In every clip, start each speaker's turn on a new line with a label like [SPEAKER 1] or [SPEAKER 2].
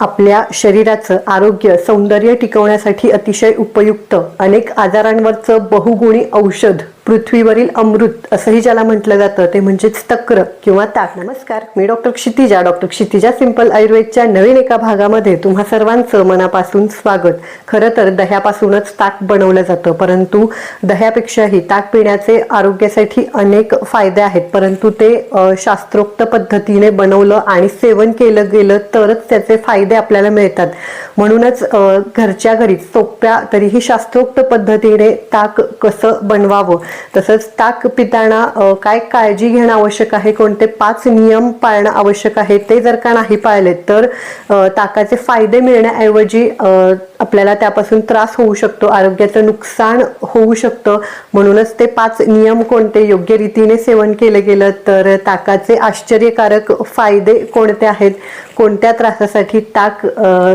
[SPEAKER 1] आपल्या शरीराचं आरोग्य सौंदर्य टिकवण्यासाठी अतिशय उपयुक्त अनेक आजारांवरचं बहुगुणी औषध. पृथ्वीवरील अमृत असंही ज्याला म्हटलं जातं ते म्हणजेच तक्र किंवा ताक नमस्कार. मी doctor Kshitija. Doctor Kshitija simple आयुर्वेदच्या नवीन एका भागामध्ये तुम्हा सर्वांचं मनापासून स्वागत. खरं तर दह्यापासूनच ताक बनवलं जातं परंतु दह्यापेक्षाही ताक पिण्याचे आरोग्यासाठी अनेक फायदे आहेत. परंतु ते शास्त्रोक्त पद्धतीने बनवलं आणि सेवन केलं गेलं तरच त्याचे फायदे आपल्याला मिळतात. म्हणूनच घरच्या घरी सोप्या तरीही शास्त्रोक्त पद्धतीने ताक कसं बनवावं? तसंच ताक पिताना काय काळजी घेणं आवश्यक आहे? कोणते पाच नियम पाळणं आवश्यक आहे? ते जर का नाही पाळले तर ताकाचे फायदे मिळण्याऐवजी अ, आपल्याला त्यापासून त्रास होऊ शकतो आरोग्याचं नुकसान होऊ शकतं. म्हणूनच ते पाच नियम कोणते? योग्य रीतीने सेवन केलं गेलं तर ताकाचे आश्चर्यकारक फायदे कोणते आहेत? कोणत्या त्रासासाठी ताक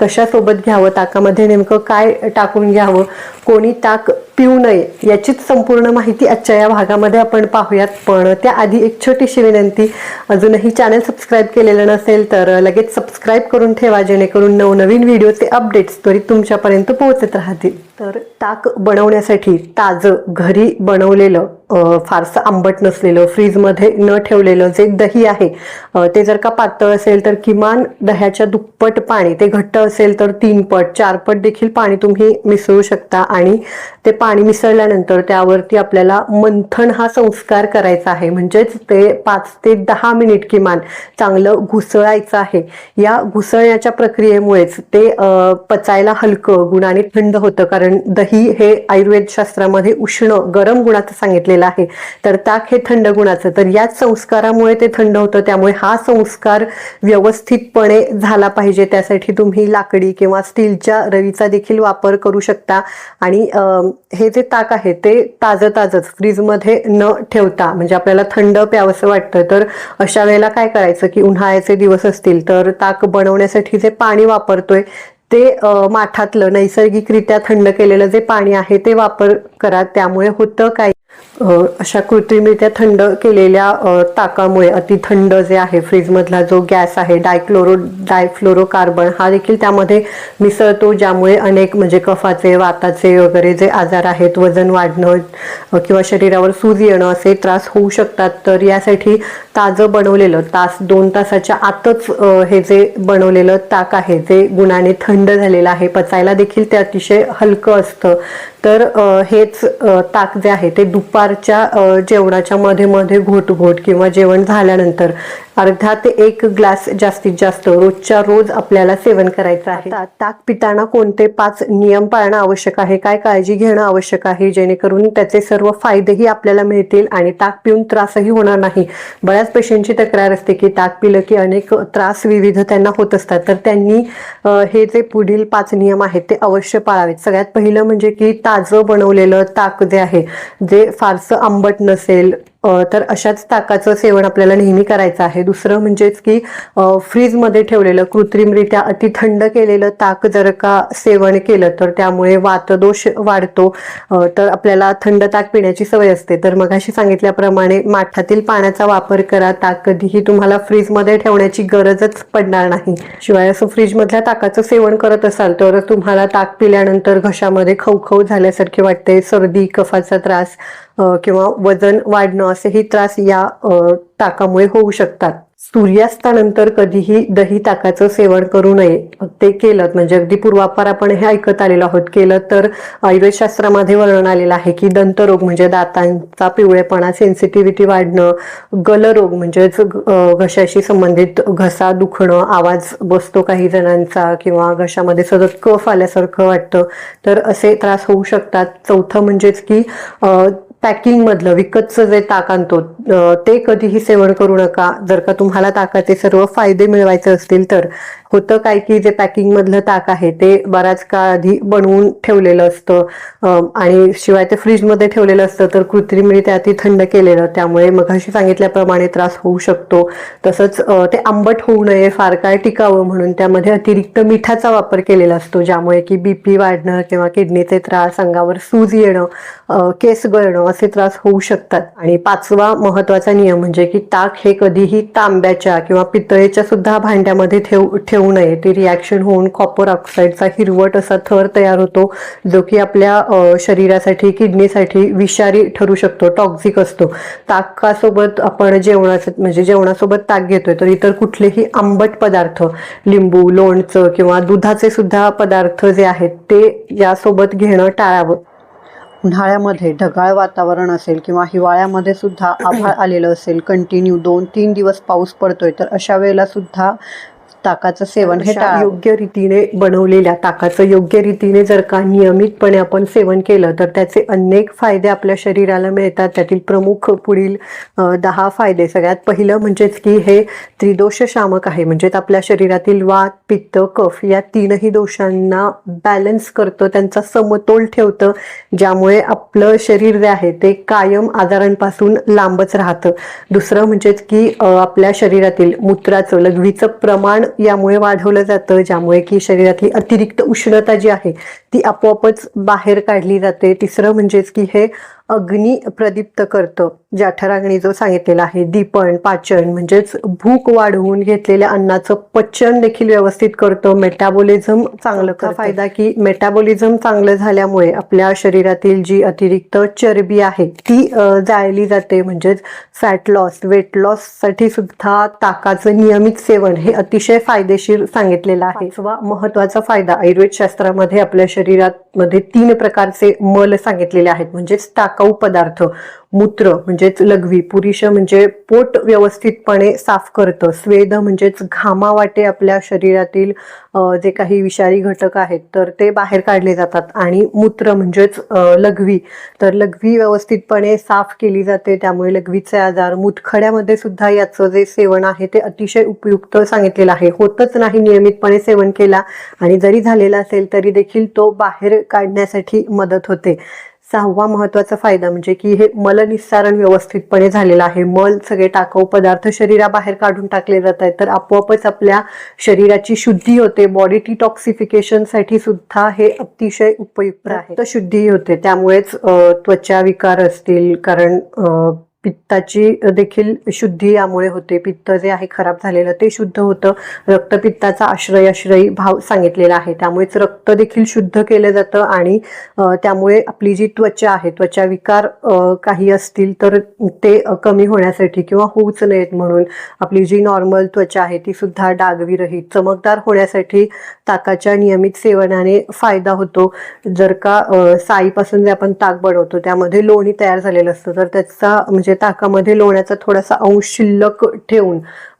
[SPEAKER 1] कशासोबत घ्यावं? ताकामध्ये नेमकं काय टाकून घ्यावं? कोणी ताक पिऊ नये याचीच संपूर्ण माहिती आजच्या या भागामध्ये आपण पाहूयात. पण त्याआधी एक छोटीशी विनंती अजूनही चॅनल सबस्क्राईब केलेलं नसेल तर लगेच सबस्क्राईब करून ठेवा जेणेकरून नवनवीन व्हिडिओचे अपडेट्स त्वरित तुम तुमच्यापर्यंत पोहोचत राहतील. तर ताक बनवण्यासाठी ताजं घरी बनवलेलं फारसं आंबट नसलेलं फ्रीजमध्ये न ठेवलेलं जे दही आहे ते जर का पातळ असेल तर किमान दह्याच्या दुप्पट पाणी ते घट्ट असेल तर तीन पट चार पट देखील पाणी तुम्ही मिसळू शकता आणि ते पाणी मिसळल्यानंतर त्यावरती आपल्याला मंथन हा संस्कार करायचा आहे. म्हणजेच ते पाच ते दहा मिनिट किमान चांगलं घुसळायचं आहे. या घुसळण्याच्या प्रक्रियेमुळेच ते पचायला हलकं गुणाने थंड होतं. कारण दही हे आयुर्वेद शास्त्रामध्ये उष्ण गरम गुणाचं सांगितलेलं आहे. तर ताक हे थंड गुणाचं तर याच संस्कारामुळे ते थंड होतं त्यामुळे हा संस्कार व्यवस्थितपणे झाला पाहिजे. त्यासाठी तुम्ही लाकडी किंवा स्टीलच्या रवीचा देखील वापर करू शकता. आणि हे जे ताक आहे ते ताजं ताजंच फ्रीजमध्ये न ठेवता म्हणजे आपल्याला थंड प्यावंसं वाटतं. तर अशा वेळेला काय करायचं की उन्हाळ्याचे दिवस असतील तर ताक बनवण्यासाठी जे पाणी वापरतोय ते माठातलं नैसर्गिकरित्या थंड केलेलं जे पाणी आहे ते वापर करा. त्यामुळे होतं काय? अशा कृत्रिमरित्या थंड केलेल्या ताकामुळे अति थंड जे आहे फ्रीजमधला जो गॅस आहे डायक्लोरो डायफ्लोरो कार्बन हा देखील त्यामध्ये मिसळतो ज्यामुळे अनेक म्हणजे कफाचे वाताचे वगैरे जे आजार आहेत वजन वाढणं किंवा शरीरावर सूज येणं असे त्रास होऊ शकतात. तर यासाठी ताजं बनवलेलं तास दोन तासाच्या आतच हे जे बनवलेलं ताक आहे जे गुणाने थंड झालेलं आहे पचायला देखील ते अतिशय हलकं असतं. तर हेच ताक जे आहे ते दुपारच्या जेवणाच्या मध्ये मध्ये घोट घोट किंवा जेवण झाल्यानंतर अर्धा ते एक ग्लास जास्तीत जास्त रोजच्या रोज आपल्याला सेवन करायचं आहे. ताक पिताना कोणते पाच नियम पाळणं आवश्यक आहे? काय काळजी घेणं आवश्यक आहे? जेणेकरून त्याचे सर्व फायदेही आपल्याला मिळतील आणि ताक पिऊन त्रासही होणार नाही. बऱ्याच पेशंटची तक्रार असते की ताक पिलं की अनेक त्रास विविध त्यांना होत असतात. तर त्यांनी हे जे पुढील पाच नियम आहेत ते अवश्य पाळावेत. सगळ्यात पहिलं म्हणजे की ताजं बनवलेलं ताक जे आहे जे फारसं आंबट नसेल तर अशाच ताकाचं सेवन आपल्याला नेहमी करायचं आहे. दुसरं म्हणजेच की फ्रीजमध्ये ठेवलेलं कृत्रिमरित्या अति थंड केलेलं ताक जर का सेवन केलं तर त्यामुळे वातदोष वाढतो. तर आपल्याला थंड ताक पिण्याची सवय असते. तर मगाशी सांगितल्याप्रमाणे माठातील पाण्याचा वापर करा. ताक कधीही तुम्हाला फ्रीजमध्ये ठेवण्याची गरजच पडणार नाही. शिवाय असं फ्रीजमधल्या ताकाचं सेवन करत असाल तर तुम्हाला ताक पिल्यानंतर घशामध्ये खवखव झाल्यासारखे वाटते. सर्दी कफाचा त्रास किंवा वजन वाढणं असेही त्रास या ताकामुळे होऊ शकतात. सूर्यास्तानंतर कधीही दही ताकाचं सेवन करू नये. ते केलं म्हणजे अगदी पूर्वापार आपण हे ऐकत आलेलो आहोत. केलं तर आयुर्वेदशास्त्रामध्ये वर्णन आलेलं आहे की दंतरोग म्हणजे दातांचा पिवळेपणा सेन्सिटिव्हिटी वाढणं गलरोग म्हणजेच घशाशी संबंधित घसा दुखणं आवाज बसतो काही जणांचा किंवा घशामध्ये सतत कफ आल्यासारखं वाटतं तर असे त्रास होऊ शकतात. चौथं म्हणजेच की पॅकिंगमधलं विकतचं जे ताक आणतो ते कधीही सेवन करू नका. जर का तुम्हाला ताकाचे सर्व फायदे मिळवायचे असतील तर. होतं काय की जे पॅकिंगमधलं ताक आहे ते बराच काळ आधी बनवून ठेवलेलं असतं. आणि शिवाय ते फ्रीजमध्ये ठेवलेलं असतं तर कृत्रिमरित्या ती थंड केलेलं त्यामुळे मघाशी सांगितल्याप्रमाणे त्रास होऊ शकतो. तसंच ते आंबट होऊ नये फार काळ टिकावं म्हणून त्यामध्ये अतिरिक्त मिठाचा वापर केलेला असतो ज्यामुळे की बीपी वाढणं किंवा किडनीचे त्रास अंगावर सूज येणं केस गळणं असे त्रास होऊ शकतात. आणि पाचवा महत्त्वाचा नियम म्हणजे की ताक हे कधीही तांब्याच्या किंवा पितळेच्या सुद्धा भांड्यामध्ये ठेवू ठेवू नये. ते रिॲक्शन होऊन कॉपर ऑक्साईडचा हिरवट असा थर तयार होतो जो की आपल्या शरीरासाठी किडनीसाठी विषारी ठरू शकतो टॉक्झिक असतो. ताकासोबत आपण जेवणाचं म्हणजे जेवणासोबत ताक घेतोय तर इतर कुठलेही आंबट पदार्थ लिंबू लोणचं किंवा दुधाचे सुद्धा पदार्थ जे आहेत ते यासोबत घेणं टाळावं. उन्हाळ्यामध्ये ढगाळ वातावरण असेल किंवा हिवाळ्यामध्ये सुद्धा आभाळ आलेलं असेल कंटिन्यू दोन तीन दिवस पाऊस पडतोय तर अशा वेळेला सुद्धा ताकाचं सेवन हे. योग्य रीतीने बनवलेल्या ताकाचं योग्य रीतीने जर का नियमितपणे आपण सेवन केलं तर त्याचे अनेक फायदे आपल्या शरीराला मिळतात. त्यातील प्रमुख पुढील दहा फायदे. सगळ्यात पहिलं म्हणजेच की हे त्रिदोष शामक आहे. म्हणजेच आपल्या शरीरातील वात पित्त कफ या तीनही दोषांना बॅलन्स करतं त्यांचा समतोल ठेवतं ज्यामुळे आपलं शरीर जे आहे ते कायम आजारांपासून लांबच राहतं. दुसरं म्हणजेच की आपल्या शरीरातील मूत्राचं लघवीचं प्रमाण यामुळे वाढवलं जातं ज्यामुळे की शरीरातली अतिरिक्त उष्णता जी आहे ती आपोआपच बाहेर काढली जाते. तिसरं म्हणजेच की हे अग्नी प्रदीप्त करतं. जाठरांगणी जो सांगितलेला आहे दीपण पाचन म्हणजेच भूक वाढवून घेतलेल्या अन्नाचं पचन देखील व्यवस्थित करतं. मेटाबॉलिझम चांगलं का फायदा की मेटाबॉलिझम चांगलं झाल्यामुळे आपल्या शरीरातील जी अतिरिक्त चरबी आहे ती जाळली जाते. म्हणजेच फॅट लॉस वेट लॉससाठी सुद्धा ताकाचं नियमित सेवन हे अतिशय फायदेशीर सांगितलेलं आहे. पाचवा महत्त्वाचा फायदा आयुर्वेद शास्त्रामध्ये आपल्या शरीरात मध्ये तीन प्रकारचे मल सांगितलेले आहेत म्हणजेच टाकाऊ पदार्थ. मूत्र म्हणजेच लघवी पुरुष म्हणजे पोट व्यवस्थितपणे साफ करतं. स्वेद म्हणजेच घामावाटे आपल्या शरीरातील जे काही विषारी घटक आहेत तर ते बाहेर काढले जातात. आणि मूत्र म्हणजेच लघवी. तर लघवी व्यवस्थितपणे साफ केली जाते. त्यामुळे लघवीचे आजार मुतखड्यामध्ये सुद्धा याचं जे सेवन आहे ते अतिशय उपयुक्त सांगितलेलं आहे. होतच नाही नियमितपणे सेवन केला आणि जरी झालेला असेल तरी देखील तो बाहेर काढण्यासाठी मदत होते. सहावा महत्त्वाचा फायदा म्हणजे की हे मलनिस्सारण व्यवस्थितपणे झालेलं आहे. मल सगळे टाकाऊ पदार्थ शरीराबाहेर काढून टाकले जात आहेत. तर आपोआपच आपल्या शरीराची शुद्धी होते. बॉडी डिटॉक्सिफिकेशनसाठी सुद्धा हे अतिशय उपयुक्त आहे. तर शुद्धी होते. त्यामुळेच त्वचा विकार असतील. कारण पित्ताची देखील शुद्धी यामुळे होते. पित्त जे आहे खराब झालेलं ते शुद्ध होतं. रक्तपित्ताचा आश्रयाश्रयी भाव सांगितलेला आहे. त्यामुळेच रक्त देखील शुद्ध केलं जातं आणि त्यामुळे आपली जी त्वचा आहे त्वचा विकार काही असतील तर ते कमी होण्यासाठी किंवा होऊच नयेत म्हणून आपली जी नॉर्मल त्वचा आहे ती सुद्धा डागविरहित चमकदार होण्यासाठी ताकाच्या नियमित सेवनाने फायदा होतो. जर का साईपासून जे आपण ताक बनवतो त्यामध्ये लोणी तयार झालेलं असतं तर त्याचा म्हणजे म्हणजे ताकामध्ये लोण्याचा थोडासा अंश शिल्लक ठेवून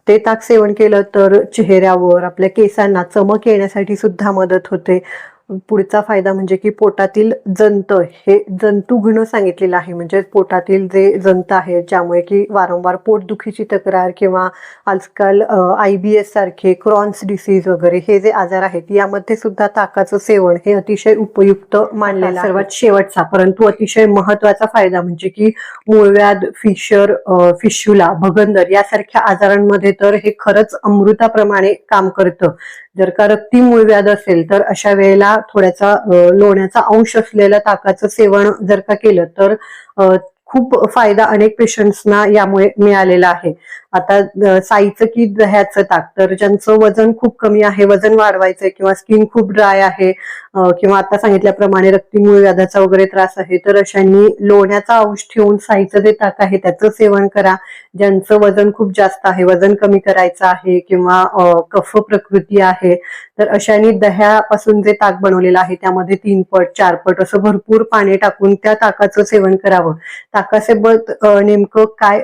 [SPEAKER 1] ते ताक सेवन केलं तर चेहऱ्यावर आपल्या केसांना चमक येण्यासाठी सुद्धा मदत होते. पुढचा फायदा म्हणजे की पोटातील जंत हे जंतुघ्न सांगितलेलं आहे. म्हणजे पोटातील जे जंत आहेत ज्यामुळे की वारंवार पोटदुखीची तक्रार किंवा आजकाल आय बी एस सारखे क्रॉन्स डिसीज वगैरे हे जे आजार आहेत यामध्ये सुद्धा ताकाचं सेवन हे अतिशय उपयुक्त मानलेलं सर्वात शेवटचा परंतु अतिशय महत्त्वाचा फायदा म्हणजे की मूळव्याध फिशर फिशुला भगंदर यासारख्या आजारांमध्ये तर हे खरंच अमृताप्रमाणे काम करतं. जर का रक्ती मूळव्याध असेल तर अशा वेळेला थोड्याचा लोण्याचा अंश असलेल्या ताकाचं सेवन जर का केलं तर खूप फायदा अनेक पेशंट्सना यामुळे मिळालेला आहे. आता साईचं की दह्याचं ताक तर ज्यांचं वजन खूप कमी आहे वजन वाढवायचंय किंवा स्किन खूप ड्राय आहे किंवा आता सांगितल्याप्रमाणे रक्तीमुळे व्याधाचा वगैरे त्रास आहे तर अशांनी लोण्याचा अंश ठेवून साईचं जे ताक आहे त्याचं सेवन करा. ज्यांचं वजन खूप जास्त आहे वजन कमी करायचं आहे किंवा कफ प्रकृती आहे तर अशांनी दह्यापासून जे ताक बनवलेलं आहे त्यामध्ये तीन पट चार पट असं भरपूर पाणी टाकून त्या ताकाचं सेवन करावं. ताकासोबत नेमकं काय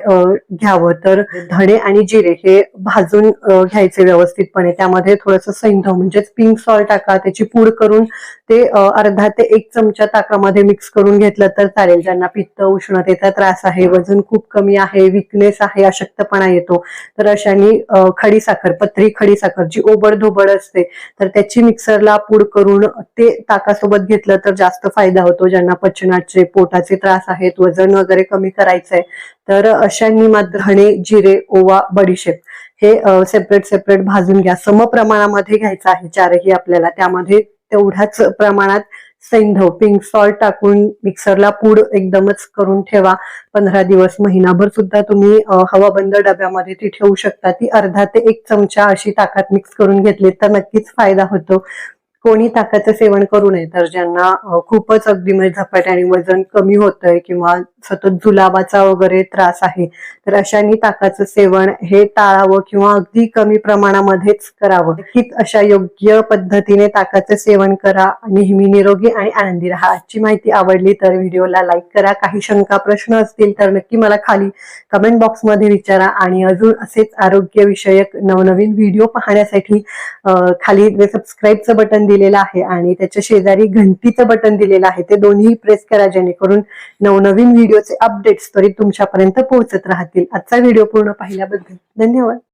[SPEAKER 1] घ्यावं? तर धणे आणि जिरे हे भाजून घ्यायचे व्यवस्थितपणे. त्यामध्ये थोडंसं सैंधव म्हणजेच पिंक सॉल्ट टाका. त्याची पूड करून ते अर्धा ते एक चमचा ताकामध्ये मिक्स करून घेतलं तर चालेल. ज्यांना पित्त उष्णतेचा त्रास आहे वजन खूप कमी आहे विकनेस आहे अशक्तपणा येतो तर अशांनी खडी साखर पत्री खडी साखर जी ओबड असते तर त्याची मिक्सरला पूड करून ते ताकासोबत घेतलं तर जास्त फायदा होतो. ज्यांना पचनाचे पोटाचे त्रास आहेत वजन वगैरे कमी करायचंय तर अशांनी मात्र धणे जिरे ओवा बडीशेप हे सेपरेट सेपरेट भाजून घ्या. सम प्रमाणामध्ये घ्यायचं आहे चारही आपल्याला. त्यामध्ये तेवढ्याच प्रमाणात सैंधव पिंक सॉल्ट टाकून मिक्सरला पूड एकदमच करून ठेवा. पंधरा दिवस महिनाभर सुद्धा तुम्ही हवाबंद डब्यामध्ये ती ठेवू शकता. ती अर्धा ते एक चमचा अशी ताकात मिक्स करून घेतली तर नक्कीच फायदा होतो. कोणी ताकाचं सेवन करू नये. तर ज्यांना खूपच अगदी म्हणजे झपाट्याने वजन कमी होतंय किंवा सतत जुलाबाचा वगैरे त्रास आहे तर अशांनी ताकाचं सेवन हे टाळावं किंवा अगदी कमी प्रमाणामध्येच करावं. नक्कीच अशा योग्य पद्धतीने ताकाचं सेवन करा. नेहमी निरोगी आणि आनंदी राहा. आजची माहिती आवडली तर व्हिडिओला लाईक करा. काही शंका प्रश्न असतील तर नक्की मला खाली कमेंट बॉक्समध्ये विचारा. आणि अजून असेच आरोग्यविषयक नवनवीन व्हिडिओ पाहण्यासाठी खाली सबस्क्राईबचं बटन दिलेलं आहे आणि त्याच्या शेजारी घंटीचं बटन दिलेलं आहे. ते दोन्ही प्रेस करा जेणेकरून नवनवीन व्हिडिओचे अपडेट्स त्वरित तुमच्यापर्यंत पोहोचत राहतील. आजचा व्हिडिओ पूर्ण पाहिल्याबद्दल धन्यवाद.